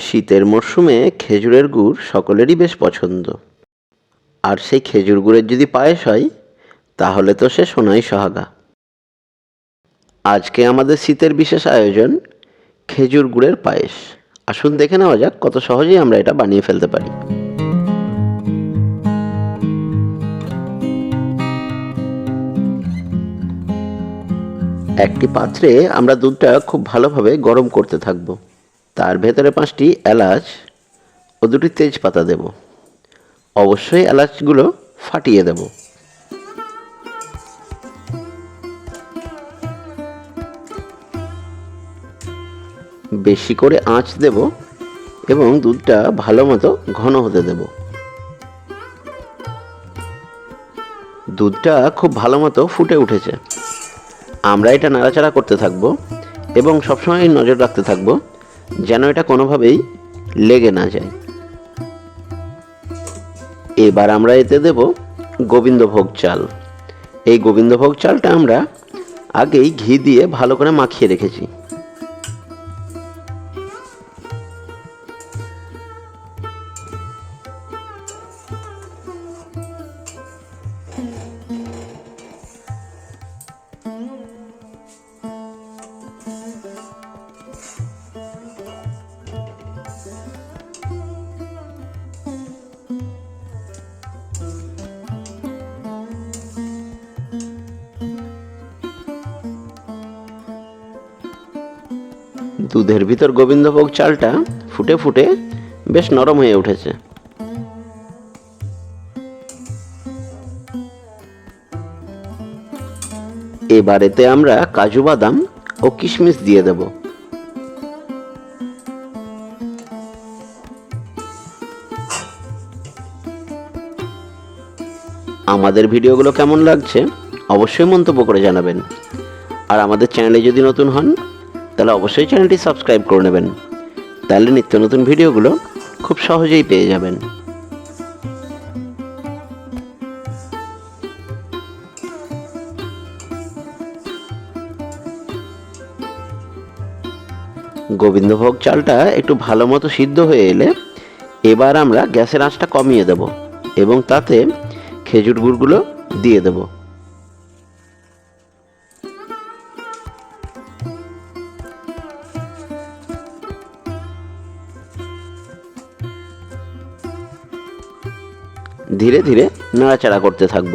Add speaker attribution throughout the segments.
Speaker 1: শীতের মরশুমে খেজুরের গুড় সকলেরই বেশ পছন্দ। আর সেই খেজুর গুড়ের যদি পায়েস হয়, তাহলে তো সে সোনাই সোহাগা। আজকে আমাদের শীতের বিশেষ আয়োজন খেজুর গুড়ের পায়েস। আসুন দেখে নেওয়া যাক কত সহজেই আমরা এটা বানিয়ে ফেলতে পারি। একটি পাত্রে আমরা দুধটা খুব ভালোভাবে গরম করতে থাকব। তার ভেতরে পাঁচটি এলাচ ও দুটি তেজপাতা দেব। অবশ্যই এলাচগুলো ফাটিয়ে দেব। বেশি করে আঁচ দেব এবং দুধটা ভালো মতো ঘন হতে দেব। দুধটা খুব ভালো মতো ফুটে উঠেছে। আমরা এটা নাড়াচাড়া করতে থাকব এবং সবসময় নজর রাখতে থাকব যেন এটা কোনোভাবেই লেগে না যায়। এবার আমরা এতে দেব গোবিন্দভোগ চাল। এই গোবিন্দভোগ চালটা আমরা আগেই ঘি দিয়ে ভালো করে মাখিয়ে রেখেছি। দুধের ভিতর গোবিন্দভোগ চালটা ফুটে ফুটে বেশ নরম হয়ে উঠেছে। এবারেতে আমরা কাজু বাদাম ও কিশমিশ দিয়ে দেব। আমাদের ভিডিওগুলো কেমন লাগছে অবশ্যই মন্তব্য করে জানাবেন। আর আমাদের চ্যানেলে যদি নতুন হন তাহলে অবশ্যই চ্যানেলটি সাবস্ক্রাইব করে নেবেন। তাহলে নিত্য নতুন ভিডিওগুলো খুব সহজেই পেয়ে যাবেন। গোবিন্দভোগ চালটা একটু ভালো মতো সিদ্ধ হয়ে এলে এবার আমরা গ্যাসের আঁচটা কমিয়ে দেব এবং তাতে খেজুর গুড়গুলো দিয়ে দেবো। ধীরে ধীরে নাড়াচাড়া করতে থাকব।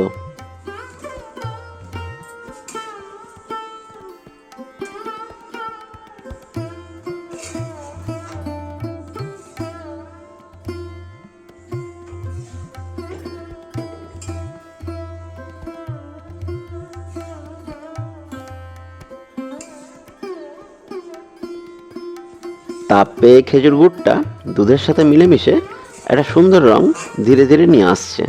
Speaker 1: তাপ পেয়ে খেজুর গুড়টা দুধের সাথে মিলেমিশে একটা সুন্দর রং ধীরে ধীরে নিয়ে আসছে।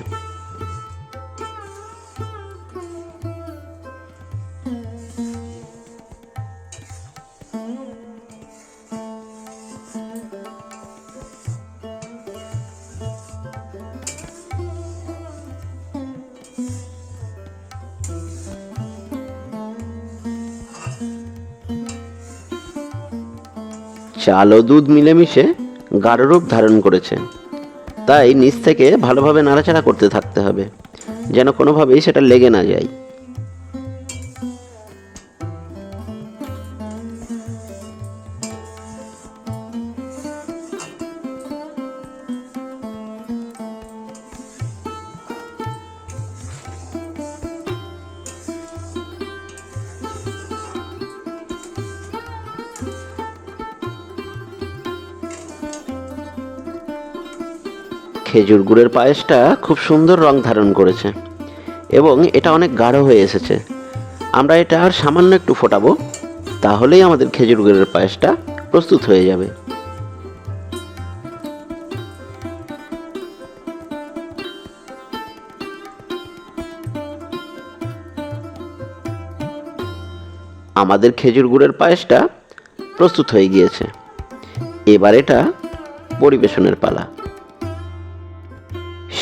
Speaker 1: চাল ও দুধ মিলেমিশে গাঢ় রূপ ধারণ করেছে। তাই নিচ থেকে ভালোভাবে নাড়াচাড়া করতে থাকতে হবে যেন কোনোভাবেই সেটা লেগে না যায়। খেজুর গুড়ের পায়েসটা খুব সুন্দর রং ধারণ করেছে এবং এটা অনেক গাঢ় হয়ে এসেছে। আমরা এটা আর সামান্য একটু ফোটাবো, তাহলেই আমাদের খেজুর গুড়ের পায়েসটা প্রস্তুত হয়ে যাবে। আমাদের খেজুর গুড়ের পায়েসটা প্রস্তুত হয়ে গিয়েছে। এবার এটা পরিবেশনের পালা।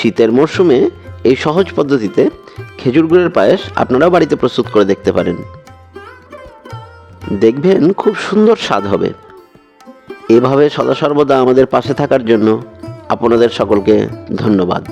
Speaker 1: শীতের মরশুমে এই সহজ পদ্ধতিতে খেজুর গুড়ের পায়েস আপনারাও বাড়িতে প্রস্তুত করে দেখতে পারেন। দেখবেন খুব সুন্দর স্বাদ হবে। এভাবে সদা সর্বদা আমাদের পাশে থাকার জন্য আপনাদের সকলকে ধন্যবাদ।